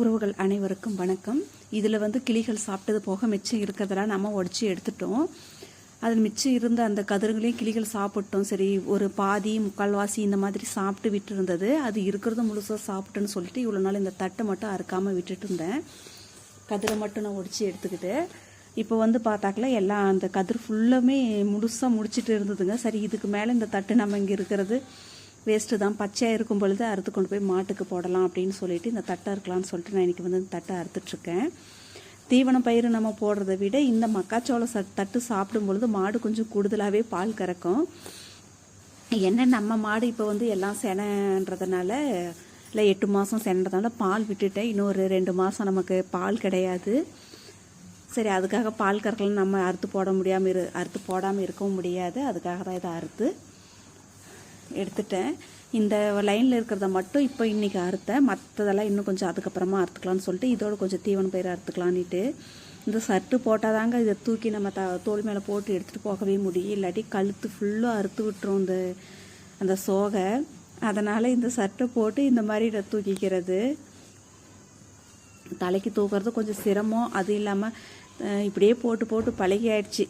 உறவுகள் அனைவருக்கும் வணக்கம். இதில் வந்து கிளிகள் சாப்பிட்டது போக மிச்சம் இருக்கிறதெல்லாம் நம்ம உடச்சி எடுத்துட்டோம். அதில் மிச்சம் இருந்த அந்த கதிர்களையும் கிளிகள் சாப்பிட்டோம். சரி ஒரு பாதி முக்கால்வாசி இந்த மாதிரி சாப்பிட்டு விட்டு இருந்தது அது இருக்கிறத முழுசாக சாப்பிட்டுன்னு சொல்லிட்டு இவ்வளோ நாள் இந்த தட்டை மட்டும் அறுக்காமல் விட்டுட்டு இருந்தேன். கதிரை மட்டும் நான் உடச்சி எடுத்துக்கிட்டு இப்போ வந்து பார்த்தாக்கல எல்லாம் அந்த கதிர் ஃபுல்லுமே முழுசாக முடிச்சிட்டு இருந்ததுங்க. சரி இதுக்கு மேலே இந்த தட்டு நம்ம இங்கே இருக்கிறது வேஸ்ட்டு தான். பச்சையாக இருக்கும் பொழுது அறுத்து கொண்டு போய் மாட்டுக்கு போடலாம் அப்படின்னு சொல்லிட்டு இந்த தட்டை இருக்கலாம்னு சொல்லிட்டு நான் இன்றைக்கி வந்து இந்த தட்டை அறுத்துட்ருக்கேன். தீவன பயிர் நம்ம போடுறத விட இந்த மக்காச்சோள ச தட்டு சாப்பிடும் பொழுது மாடு கொஞ்சம் கூடுதலாகவே பால் கறக்கும். என்ன நம்ம மாடு இப்போ வந்து எல்லாம் செனன்றதுனால இல்லை எட்டு மாதம் சென்றதுனால பால் விட்டுட்டேன். இன்னொரு ரெண்டு மாதம் நமக்கு பால் கிடையாது. சரி அதுக்காக பால் கறக்கலாம் நம்ம அறுத்து போட முடியாமல் இரு அறுத்து போடாமல் இருக்கவும் முடியாது. அதுக்காக தான் இதை அறுத்து எடுத்துட்டேன். இந்த லைனில் இருக்கிறத மட்டும் இப்போ இன்றைக்கி அறுத்தேன். மற்றதெல்லாம் இன்னும் கொஞ்சம் அதுக்கப்புறமா அறுத்துக்கலாம்னு சொல்லிட்டு இதோட கொஞ்சம் தீவன பயிர் அறுத்துக்கலான்னுட்டு இந்த சர்ட்டு போட்டால் தாங்க இதை தூக்கி நம்ம த தோல் மேலே போட்டு எடுத்துகிட்டு போகவே முடியும். இல்லாட்டி கழுத்து ஃபுல்லாக அறுத்து விட்டுரும் இந்த அந்த சோகை. அதனால் இந்த சர்ட்டை போட்டு இந்த மாதிரி இதை தூக்கிக்கிறது. தலைக்கு தூக்கிறது கொஞ்சம் சிரமம். அது இல்லாமல் இப்படியே போட்டு போட்டு பழகி ஆயிடுச்சு